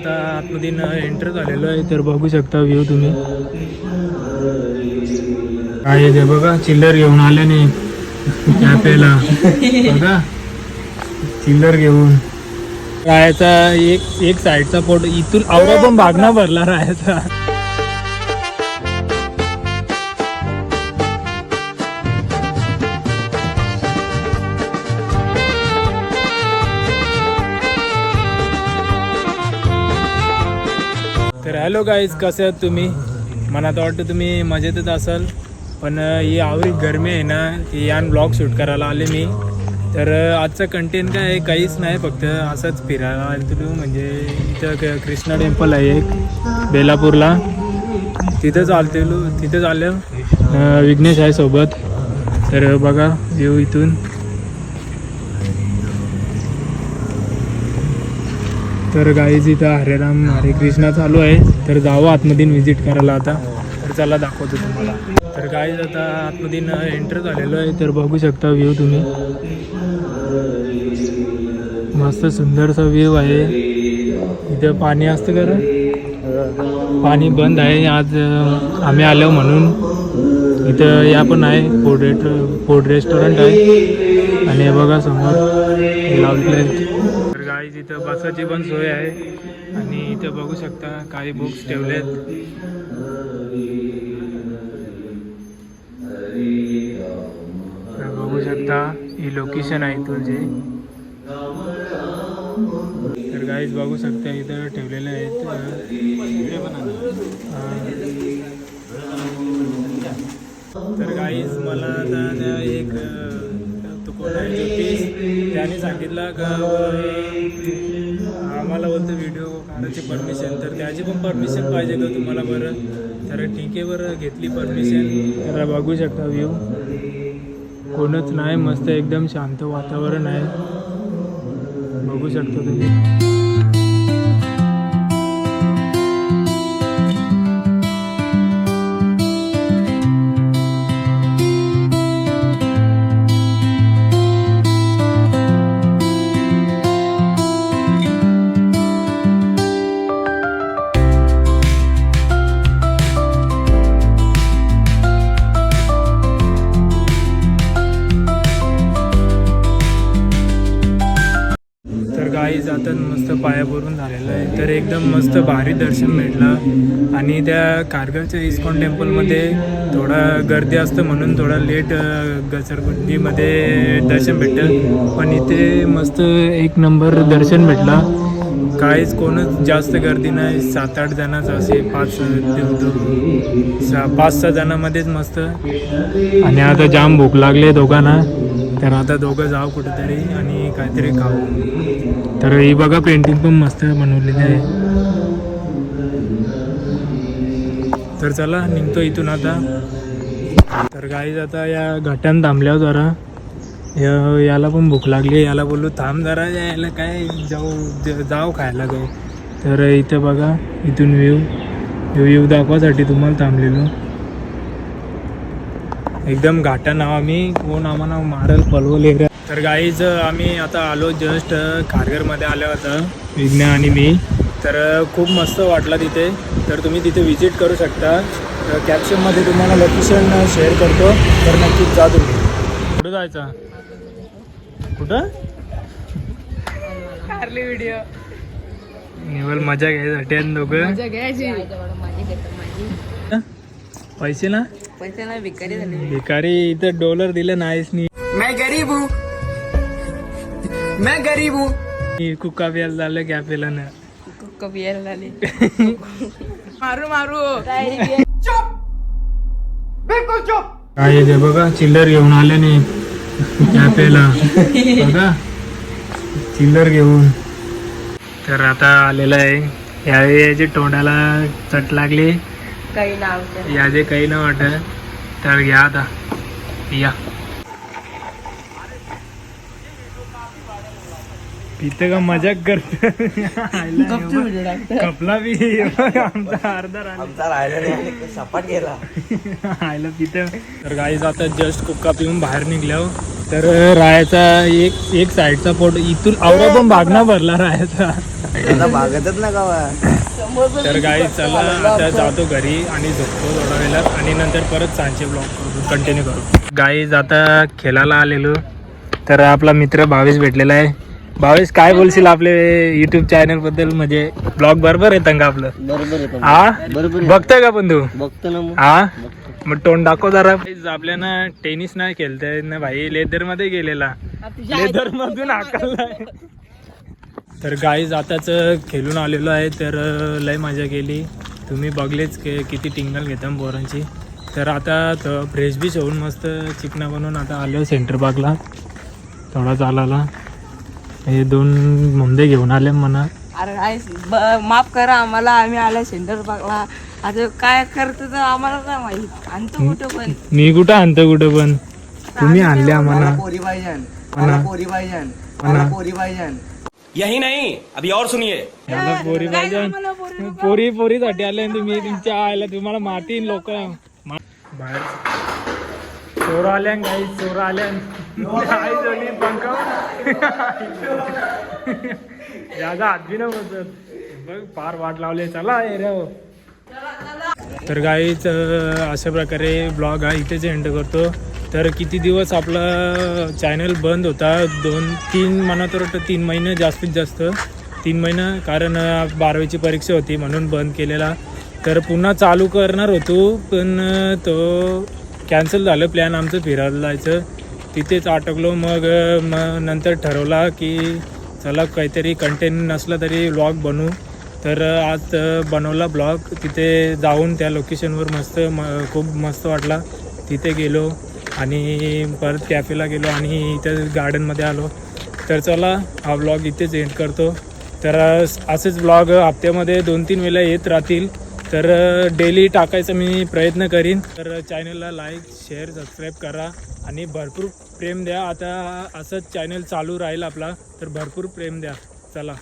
आता आतमध्ये एंटर झालेलो आहे तर बघू शकता व्ह्यू तुम्ही. काय आहे ते बघा चिल्लर घेऊन आले नाही कॅफेला. बघा चिल्लर घेऊन. राहायचा एक एक साईडचा फोटो इथून आवडा पण भागना भरला रायाचा. हॅलो गाईज कसे आहात तुम्ही? मला आता वाटतं तुम्ही मजेतच असाल. पण ही आवरी गरमी आहे ना की यान ब्लॉग शूट करायला आले मी. तर आजचं कंटेंट काय आहे? काहीच नाही फक्त असंच फिरायला आलो म्हणजे इथं क- कृष्णा टेम्पल आहे एक बेलापूरला. तिथंच आलतेलो तिथंच चाललं. विघ्नेश आहे सोबत. तर बघा येऊ इथून. तर गाईज इथं हरे राम हरे कृष्णा चालू आहे. तर जावं आतमध्ये व्हिजिट करायला आता. तर चला दाखवतो तुम्हाला. तर गाईज आता आतमध्ये एंटर झालेलो आहे. तर बघू शकता व्ह्यू तुम्ही. मस्त सुंदरसा व्ह्यू आहे. इथं पाणी असतं का पाणी बंद आहे. आज आम्ही आलो म्हणून. इथं या पण आहे. फूड रेट फूड रेस्टॉरंट आहे. आणि बघा समोर. लावले तर गाईज इथं बसाची पण सोय आहे. आणि इथं बघू शकता काही बुक्स ठेवलेत. बघू शकता ही लोकेशन आहे तुझे तर गाईज बघू शकता इथं ठेवलेले आहेत. तर गाईज मला आता एक तो त्याने सांगितलं का आम्हाला बोलतं व्हिडिओ काढायची परमिशन तर त्याची पण परमिशन पाहिजे का तुम्हाला बरं. तर ठीक आहे बरं घेतली परमिशन तर बघू शकता व्ह्यू कोणच नाही मस्त एकदम शांत वातावरण आहे. बघू शकता तुम्ही. आता मस्त पाया भरून झालेलं आहे. तर एकदम मस्त भारी दर्शन भेटलं आणि त्या कारगरच्या इस्कॉन टेम्पलमध्ये थोडा गर्दी असतं म्हणून थोडा लेट घसरगुंडीमध्ये दर्शन भेटतं पण इथे मस्त एक नंबर दर्शन भेटला. काहीच कोणच जास्त गर्दी नाही. सात आठ जणांचं असे पाच सहा पाच सहा जणांमध्येच मस्त. आणि आता जाम भूक लागले दोघांना. तर आता दोघं जाऊ कुठेतरी आणि काहीतरी खाऊ. तर ही बघा पेंटिंग पण मस्त बनवलेली आहे. तर चला निघतो इथून आता. तर गाईज आता या घाटान थांबल्यावर जरा. या- याला पण भूक लागली याला बोललो थांब जरा यायला काय? जाऊ जाऊ खायला काय? तर इथं बघा इथून व्ह्यू व्ह्यू दाखवासाठी तुम्हाला थांबलेलो. एकदम घाटा नाव आम्ही कोण आम्हाला मारल पलवल एरिया तर गाईज आम्ही आता आलो जस्ट खारघरमध्ये आलो होतं विज्ञा आणि मी. तर खूप मस्त वाटलं तिथे. तर तुम्ही तिथे विजिट करू शकता. तर कॅप्शनमध्ये तुम्हाला लोकेशन शेअर करतो. तर नक्कीच जा तुम्ही. कुठं जायचा? कुठं? कारली व्हिडिओ निवल मजा घ्यायसाठी आणि दोघं. पैसे ना? पैसे नाही भिकारी झाले. भिकारी इथं डॉलर दिलं नाहीच नाही मैं गरीब हूँ। मैं गरीब हूँ। कुका प्यायला झालं कॅफेला ना कभी यायला लागले मारू मारू काय आहे ते बघा चिल्लर घेऊन आले नाही कॅफेला बघा. चिल्लर घेऊन. तर आता आलेलं आहे. यावेळी याची तोंडाला चट लागली. काही नाव याचे काही न वाटत तर घ्या आता. या. पिते का मजाक करत कपला बी आमचा अर्धा राहिला आमचा राहिला नाही सपाट गेला. आयला पिते तर गाईज आता जस्ट कुक्का पिऊन बाहेर निघल्यावर तर रायाचा एक एक साईडचा पोट इथून आवडा पण भागना भरला रायाचा. भागतच ना गावा. तर गाई चला आता जातो घरी आणि झोपतो थोडा वेळात आणि नंतर परत सांचे ब्लॉग करू. कंटिन्यू करू. गाईज आता खेळायला आलेलो. तर आपला मित्र भावेश भेटलेला आहे. भावेश काय बोलशील आपले युट्यूब चॅनलबद्दल? म्हणजे ब्लॉग बरोबर येतं का आपलं? बरोबर हा बरोबर बघतोय का पण तू? बघतो ना मग. हा मग तोंड दाखव जरा. आपल्याला टेनिस नाही खेळताय ना भाई. लेदरमध्ये गेलेला. लेदर मधून हाकललाय तर गाईज आताच खेळून आलेलो आहे तर लय मजा केली. तुम्ही बघलेच की किती टिंगल घेता बोरांची तर आता फ्रेश बीच होऊन मस्त चिकना बनवून आता आलो सेंटर पार्कला थोडा चालायला. हे दोन मुंदे घेऊन आले म्हणा. अरे ब- माफ करा आम्हाला आम्ही आला सेंटर पाकला आता काय करतो तर आम्हाला काय माहीत? आणतो कुठं पण. मी कुठं आणतो कुठं पण? तुम्ही आणले आम्हाला पोरी पाहिजे मला पोरी पाहिजे मला पोरी पाहिजे यही नहीं अभी और सुनिए। मला पोरी पाहिजे पोरी पोरीसाठी आले आणि तुम्ही तुमच्या आयला तुम्हाला मारतीन लोक. बाहेर. चोर आल्या काही चोर आल्या आई बघ फार वाट लावले चला ए तर गाईच अशा प्रकारे ब्लॉग हा इथेच एंड करतो. तर किती दिवस आपला चॅनल बंद होता? दोन तीन म्हणा तर वाटतं तीन महिने जास्तीत जास्त. तीन महिने कारण बारावीची परीक्षा होती म्हणून बंद केलेला. तर पुन्हा चालू करणार होतो पण तो कॅन्सल झालं प्लॅन आमचं फिरायला जायचं. तिथेच अटकलो मग मग नंतर ठरवला की चला काहीतरी कंटेंट नसला तरी व्लॉग बनवू. तर आज बनवला ब्लॉग तिथे जाऊन त्या लोकेशनवर मस्त म खूप मस्त वाटला. तिथे गेलो आणि परत कॅफेला गेलो आणि इथं गार्डनमध्ये आलो. तर चला हा ब्लॉग इथेच एंड करतो. तर असेच ब्लॉग हप्त्यामध्ये दोन तीन वेळा येत राहतील. तर डेली टाकायचा मी प्रयत्न करीन. तर चॅनलला लाईक शेअर सबस्क्राईब करा आणि भरपूर प्रेम द्या. आता असंच चॅनल चालू राहील आपला तर भरपूर प्रेम द्या. चला.